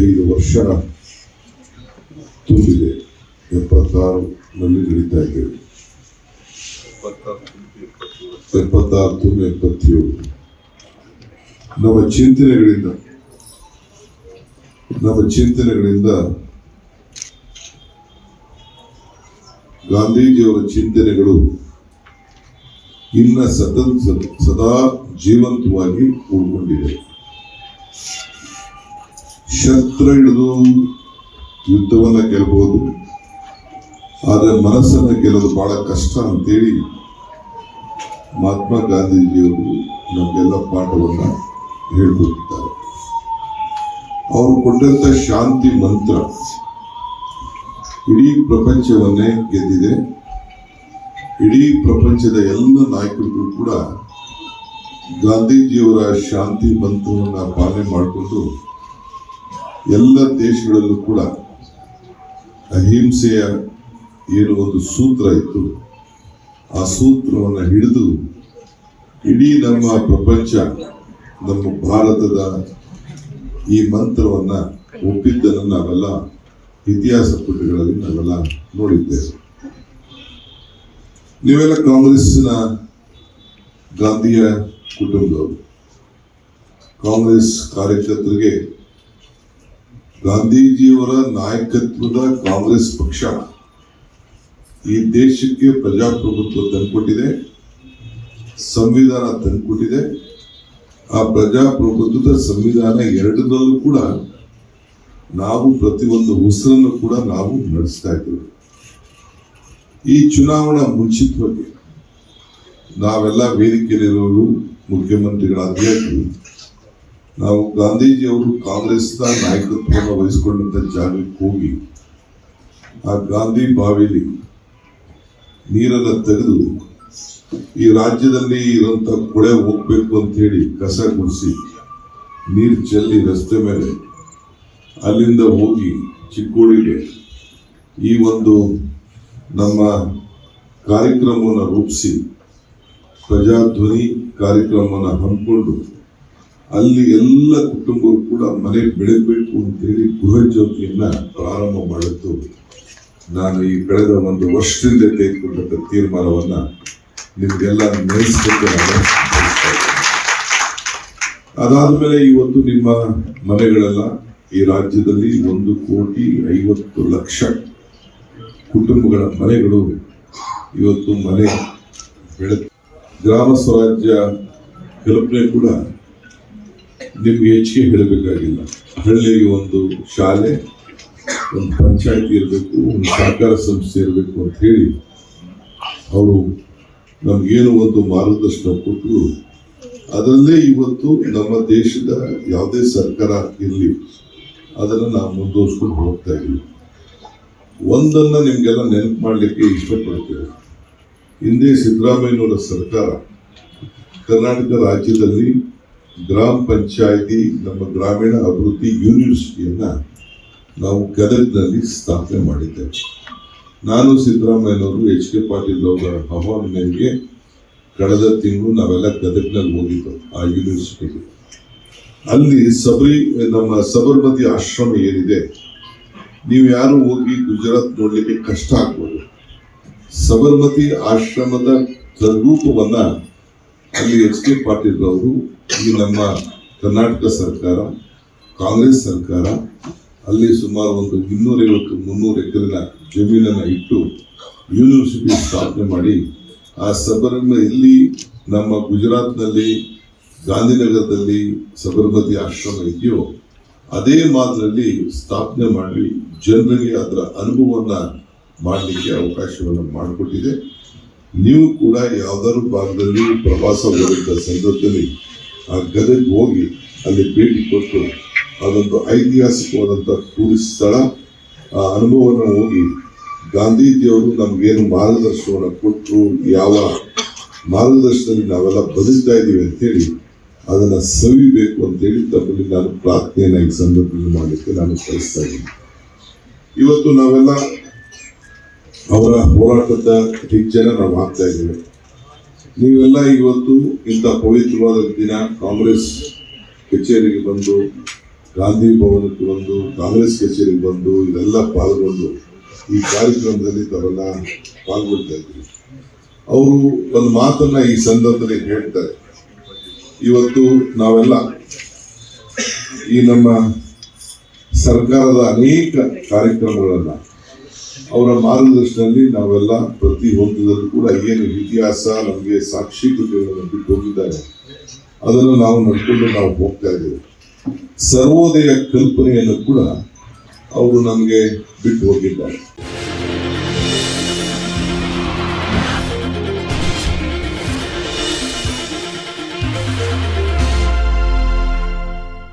ಎಪ್ಪತ್ತೈದು ವರ್ಷ ತುಂಬಿದೆ. ಎಪ್ಪತ್ತಾರು ನಲ್ಲಿ ನಡೀತಾ ಇದ್ದೇವೆ ಎಪ್ಪತ್ತಾರು ತುಂಬ ಎಪ್ಪತ್ತೇಳು. ನಮ್ಮ ಚಿಂತನೆಗಳಿಂದ ನಮ್ಮ ಚಿಂತನೆಗಳಿಂದ ಗಾಂಧೀಜಿಯವರ ಚಿಂತನೆಗಳು ಇನ್ನ ಸತತ ಸದಾ ಜೀವಂತವಾಗಿ ಉಳ್ಕೊಂಡಿದೆ. ಶಸ್ತ್ರ ಹಿಡಿದು ಯುದ್ಧವನ್ನ ಗೆಲ್ಬಹುದು. ಆದರೆ ಮನಸ್ಸನ್ನ ಗೆಲ್ಲೋದು ಬಹಳ ಕಷ್ಟ ಅಂತೇಳಿ ಮಹಾತ್ಮ ಗಾಂಧೀಜಿಯವರು ನಮಗೆಲ್ಲ ಪಾಠವನ್ನ ಹೇಳ್ಕೊಟ್ಟಿದ್ದಾರೆ. ಅವರು ಕೊಟ್ಟಂತ ಶಾಂತಿ ಮಂತ್ರ ಇಡೀ ಪ್ರಪಂಚವನ್ನೇ ಗೆದ್ದಿದೆ. ಇಡೀ ಪ್ರಪಂಚದ ಎಲ್ಲ ನಾಯಕರುಗಳು ಕೂಡ ಗಾಂಧೀಜಿಯವರ ಶಾಂತಿ ಮಂತ್ರವನ್ನು ಪಾಲನೆ ಮಾಡಿಕೊಂಡು ಎಲ್ಲ ದೇಶಗಳಲ್ಲೂ ಕೂಡ ಅಹಿಂಸೆಯ ಏನು ಒಂದು ಸೂತ್ರ ಇತ್ತು. ಆ ಸೂತ್ರವನ್ನು ಹಿಡಿದು ಇಡೀ ನಮ್ಮ ಪ್ರಪಂಚ, ನಮ್ಮ ಭಾರತದ ಈ ಮಂತ್ರವನ್ನು ಒಪ್ಪಿದ್ದನ್ನು ನಾವೆಲ್ಲ ಇತಿಹಾಸ ಪುಟಗಳಲ್ಲಿ ನಾವೆಲ್ಲ ನೋಡಿದ್ದೇವೆ. ನೀವೆಲ್ಲ ಕಾಂಗ್ರೆಸ್ಸಿನ ಗಾಂಧಿಯ ಕುಟುಂಬದವರು. ಕಾಂಗ್ರೆಸ್ ಕಾರ್ಯಕರ್ತರಿಗೆ ಗಾಂಧೀಜಿಯವರ ನಾಯಕತ್ವದ ಕಾಂಗ್ರೆಸ್ ಪಕ್ಷ ಈ ದೇಶಕ್ಕೆ ಪ್ರಜಾಪ್ರಭುತ್ವ ತಂದುಕೊಟ್ಟಿದೆ, ಸಂವಿಧಾನ ತಂದುಕೊಟ್ಟಿದೆ. ಆ ಪ್ರಜಾಪ್ರಭುತ್ವದ ಸಂವಿಧಾನ ಎರಡರಲ್ಲೂ ಕೂಡ ನಾವು ಪ್ರತಿಯೊಂದು ಉಸಿರನ್ನು ಕೂಡ ನಾವು ನಡೆಸ್ತಾ ಇದ್ದೇವೆ. ಈ ಚುನಾವಣಾ ಮುಂಚಿತವಾಗಿ ನಾವೆಲ್ಲ ವೇದಿಕೆಯಲ್ಲಿರೋರು ಮುಖ್ಯಮಂತ್ರಿಗಳಾಗಬೇಕು ನಾವು ಗಾಂಧೀಜಿಯವರು ಕಾಂಗ್ರೆಸ್ನ ನಾಯಕತ್ವವನ್ನು ವಹಿಸಿಕೊಂಡಂತ ಜಾಗಕ್ಕೆ ಹೋಗಿ, ಆ ಗಾಂಧಿ ಬಾವಿಲಿ ನೀರನ್ನು ತೆಗೆದು ಈ ರಾಜ್ಯದಲ್ಲಿ ಇರುವಂತ ಕೊಳೆ ಹೋಗ್ಬೇಕು ಅಂತ ಹೇಳಿ ಕಸ ಗುಡಿಸಿ ನೀರು ಚೆಲ್ಲಿ ರಸ್ತೆ ಮೇಲೆ ಅಲ್ಲಿಂದ ಹೋಗಿ ಚಿಕ್ಕೋಡಿಗೆ ಈ ಒಂದು ನಮ್ಮ ಕಾರ್ಯಕ್ರಮವನ್ನು ರೂಪಿಸಿ, ಪ್ರಜಾಧ್ವನಿ ಕಾರ್ಯಕ್ರಮವನ್ನು ಹಮ್ಮಿಕೊಂಡು ಅಲ್ಲಿ ಎಲ್ಲ ಕುಟುಂಬರು ಕೂಡ ಮನೆ ಬೆಳಗಬೇಕು ಅಂತೇಳಿ ಗೃಹ ಜ್ಯೋತಿಯನ್ನ ಪ್ರಾರಂಭ ಮಾಡಿದ್ದು. ನಾನು ಈ ಕಳೆದ ಒಂದು ವರ್ಷದಿಂದ ತೆಗೆದುಕೊಂಡಂತ ತೀರ್ಮಾನವನ್ನ ನಿಮಗೆಲ್ಲ ನೆನೆಸ್ಕೊಂಡು ನಾನು ಮೇಲೆ ಇವತ್ತು ನಿಮ್ಮ ಮನೆಗಳೆಲ್ಲ ಈ ರಾಜ್ಯದಲ್ಲಿ ಒಂದು ಕೋಟಿ ಐವತ್ತು ಲಕ್ಷ ಕುಟುಂಬಗಳ ಮನೆಗಳು ಇವತ್ತು ಮನೆ ಬೆಳೆ ಗ್ರಾಮ ಸ್ವರಾಜ್ಯ ಕಲ್ಪನೆ ಕೂಡ ನಿಮ್ಗೆ ಹೆಚ್ಚಿಗೆ ಹೇಳಬೇಕಾಗಿಲ್ಲ. ಹಳ್ಳಿಗೆ ಒಂದು ಶಾಲೆ, ಒಂದು ಪಂಚಾಯತಿ ಇರಬೇಕು, ಒಂದು ಸಹಕಾರ ಸಂಸ್ಥೆ ಇರಬೇಕು ಅಂತ ಹೇಳಿ ಅವರು ನಮಗೇನು ಒಂದು ಮಾರ್ಗದರ್ಶನ ಕೊಟ್ಟರು ಅದರಲ್ಲೇ ಇವತ್ತು ನಮ್ಮ ದೇಶದ ಯಾವುದೇ ಸರ್ಕಾರ ಇರಲಿ, ಅದನ್ನು ನಾವು ಮುಂದುವರ್ಸ್ಕೊಂಡು ಹೋಗ್ತಾ ಇದ್ದೀವಿ. ಒಂದನ್ನು ನಿಮಗೆಲ್ಲ ನೆನಪು ಮಾಡಲಿಕ್ಕೆ ಇಷ್ಟಪಡ್ತೇವೆ. ಹಿಂದೆ ಸಿದ್ದರಾಮಯ್ಯನವರ ಸರ್ಕಾರ ಕರ್ನಾಟಕ ರಾಜ್ಯದಲ್ಲಿ ಗ್ರಾಮ ಪಂಚಾಯಿತಿ, ನಮ್ಮ ಗ್ರಾಮೀಣ ಅಭಿವೃದ್ಧಿ ಯೂನಿವರ್ಸಿಟಿಯನ್ನು ನಾವು ಗದಗದಲ್ಲಿ ಸ್ಥಾಪನೆ ಮಾಡಿದ್ದೇವೆ. ನಾನು ಸಿದ್ದರಾಮಯ್ಯನವರು, ಎಚ್ ಕೆ ಪಾಟೀಲ್ ಅವರ ಆಹ್ವಾನ ಕಳೆದ ತಿಂಗಳು ನಾವೆಲ್ಲ ಗದಗ್ನಲ್ಲಿ ಹೋಗಿದ್ದೆವು ಆ ಯೂನಿವರ್ಸಿಟಿಗೆ. ಅಲ್ಲಿ ಸಬರಿ, ನಮ್ಮ ಸಬರ್ಮತಿ ಆಶ್ರಮ ಏನಿದೆ, ನೀವು ಯಾರು ಹೋಗಿ ಗುಜರಾತ್ ನೋಡಲಿಕ್ಕೆ ಕಷ್ಟ ಆಗ್ಬೋದು. ಸಬರ್ಮತಿ ಆಶ್ರಮದ ರೂಪವನ್ನ ಅಲ್ಲಿ ಎಚ್ ಕೆ ಪಾಟೀಲ್ ಅವರು ಈ ನಮ್ಮ ಕರ್ನಾಟಕ ಸರ್ಕಾರ, ಕಾಂಗ್ರೆಸ್ ಸರ್ಕಾರ, ಅಲ್ಲಿ ಸುಮಾರು ಒಂದು ಇನ್ನೂರೈವತ್ತು ಮುನ್ನೂರು ಎಕರೆನ ಜಮೀನನ್ನು ಇಟ್ಟು ಯೂನಿವರ್ಸಿಟಿ ಸ್ಥಾಪನೆ ಮಾಡಿ, ಆ ಸಬರನ್ನ ಇಲ್ಲಿ ನಮ್ಮ ಗುಜರಾತ್ನಲ್ಲಿ, ಗಾಂಧಿನಗರದಲ್ಲಿ ಸಬರಮತಿ ಆಶ್ರಮ ಇದೆಯೋ, ಅದೇ ಮಾದರಿಯಲ್ಲಿ ಸ್ಥಾಪನೆ ಮಾಡಿ ಜನರಿಗೆ ಅದರ ಅನುಭವವನ್ನು ಮಾಡಲಿಕ್ಕೆ ಅವಕಾಶವನ್ನು ಮಾಡಿಕೊಟ್ಟಿದೆ. ನೀವು ಕೂಡ ಯಾವ್ದಾದ್ರು ಭಾಗದಲ್ಲಿ ಪ್ರವಾಸ ಬರುವಂಥ ಸಂದರ್ಭದಲ್ಲಿ ಆ ಗದಗ ಹೋಗಿ ಅಲ್ಲಿ ಭೇಟಿ ಕೊಟ್ಟು ಅದೊಂದು ಐತಿಹಾಸಿಕವಾದಂಥ ಟೂರಿಸ್ಟ್ ಸ್ಥಳ, ಆ ಅನುಭವವನ್ನು ಹೋಗಿ ಗಾಂಧೀಜಿಯವರು ನಮಗೇನು ಮಾರ್ಗದರ್ಶನವನ್ನು ಕೊಟ್ಟರು ಯಾವ ಮಾರ್ಗದರ್ಶನದಲ್ಲಿ ನಾವೆಲ್ಲ ಬದುಕ್ತಾ ಇದ್ದೀವಿ ಅಂತೇಳಿ ಅದನ್ನ ಸವಿಬೇಕು ಅಂತೇಳಿ ತಮ್ಮಲ್ಲಿ ನಾನು ಪ್ರಾರ್ಥನೆಯನ್ನ ಈ ಸಂದರ್ಭದಲ್ಲಿ ಮಾಡಲಿಕ್ಕೆ ನಾನು ಕಳಿಸ್ತಾ ಇದ್ದೀನಿ. ಇವತ್ತು ನಾವೆಲ್ಲ ಅವರ ಹೋರಾಟದ ಹೆಜ್ಜೆನ ನಾವು ಹಾಕ್ತಾ ಇದ್ದೇವೆ. ನೀವೆಲ್ಲ ಇವತ್ತು ಇಂಥ ಪವಿತ್ರವಾದ ದಿನ ಕಾಂಗ್ರೆಸ್ ಕಚೇರಿಗೆ ಬಂದು, ಗಾಂಧಿ ಭವನಕ್ಕೆ ಬಂದು, ಕಾಂಗ್ರೆಸ್ ಕಚೇರಿಗೆ ಬಂದು, ಇದೆಲ್ಲ ಪಾಲ್ಗೊಂಡು ಈ ಕಾರ್ಯಕ್ರಮದಲ್ಲಿ ತಾವೆಲ್ಲ ಪಾಲ್ಗೊಳ್ತಾ ಇದ್ದೀವಿ ಅವರು ಒಂದು ಮಾತನ್ನ ಈ ಸಂದರ್ಭದಲ್ಲಿ ಹೇಳ್ತಾರೆ. ಇವತ್ತು ನಾವೆಲ್ಲ ಈ ನಮ್ಮ ಸರ್ಕಾರದ ಅನೇಕ ಕಾರ್ಯಕ್ರಮಗಳನ್ನ ಅವರ ಮಾರ್ಗದರ್ಶನದಲ್ಲಿ ನಾವೆಲ್ಲ ಪ್ರತಿ ಹಂತದಲ್ಲೂ ಕೂಡ ಏನು ಇತಿಹಾಸ ನಮಗೆ ಸಾಕ್ಷೀಕೃತಿಗಳನ್ನು ಬಿಟ್ಟು ಹೋಗಿದ್ದಾರೆ ಅದನ್ನು ನಾವು ನಡ್ಕೊಂಡು ನಾವು ಹೋಗ್ತಾ ಇದ್ದೇವೆ. ಸರ್ವೋದಯ ಕಲ್ಪನೆಯನ್ನು ಕೂಡ ಅವರು ನಮಗೆ ಬಿಟ್ಟು ಹೋಗಿದ್ದಾರೆ.